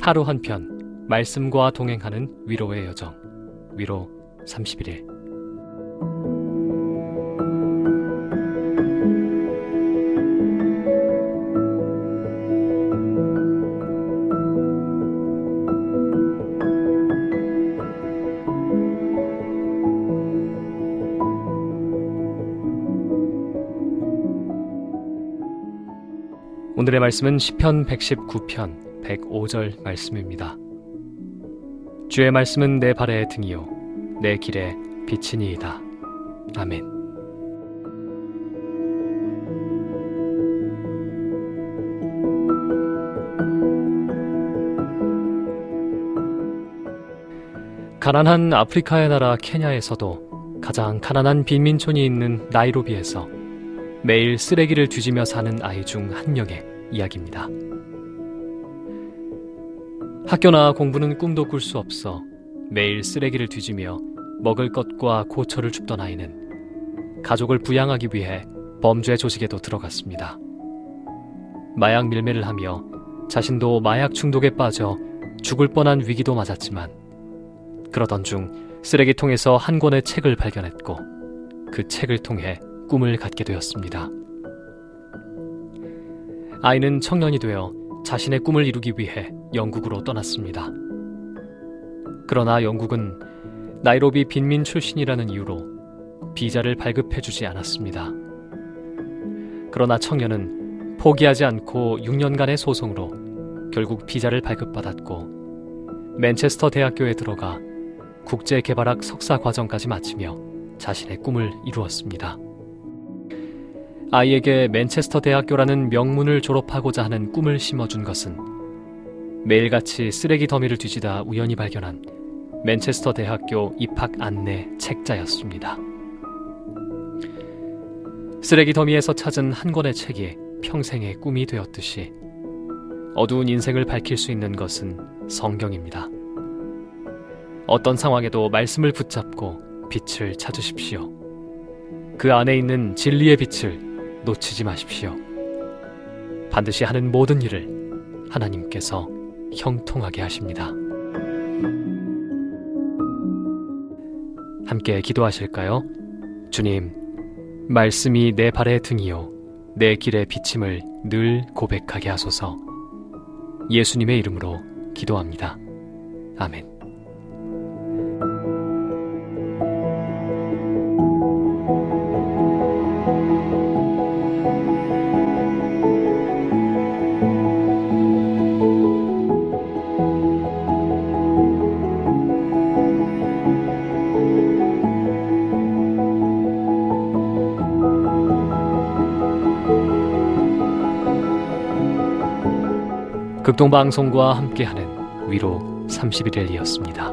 하루 한 편 말씀과 동행하는 위로의 여정. 위로 31일 오늘의 말씀은 시편 119편 105절 말씀입니다. 주의 말씀은 내 발의 등이요 내 길에 빛이니이다. 아멘. 가난한 아프리카의 나라 케냐에서도 가장 가난한 빈민촌이 있는 나이로비에서 매일 쓰레기를 뒤지며 사는 아이 중 한 명의 이야기입니다. 학교나 공부는 꿈도 꿀 수 없어 매일 쓰레기를 뒤지며 먹을 것과 고철을 줍던 아이는 가족을 부양하기 위해 범죄 조직에도 들어갔습니다. 마약 밀매를 하며 자신도 마약 중독에 빠져 죽을 뻔한 위기도 맞았지만 그러던 중 쓰레기통에서 한 권의 책을 발견했고 그 책을 통해 꿈을 갖게 되었습니다. 아이는 청년이 되어 자신의 꿈을 이루기 위해 영국으로 떠났습니다. 그러나 영국은 나이로비 빈민 출신이라는 이유로 비자를 발급해주지 않았습니다. 그러나 청년은 포기하지 않고 6년간의 소송으로 결국 비자를 발급받았고 맨체스터 대학교에 들어가 국제개발학 석사 과정까지 마치며 자신의 꿈을 이루었습니다. 아이에게 맨체스터 대학교라는 명문을 졸업하고자 하는 꿈을 심어준 것은 매일같이 쓰레기 더미를 뒤지다 우연히 발견한 맨체스터 대학교 입학 안내 책자였습니다. 쓰레기 더미에서 찾은 한 권의 책이 평생의 꿈이 되었듯이 어두운 인생을 밝힐 수 있는 것은 성경입니다. 어떤 상황에도 말씀을 붙잡고 빛을 찾으십시오. 그 안에 있는 진리의 빛을 놓치지 마십시오. 반드시 하는 모든 일을 하나님께서 형통하게 하십니다. 함께 기도하실까요? 주님, 말씀이 내 발의 등이요, 내 길의 비침을 늘 고백하게 하소서. 예수님의 이름으로 기도합니다. 아멘. 극동방송과 함께하는 위로 31일이었습니다.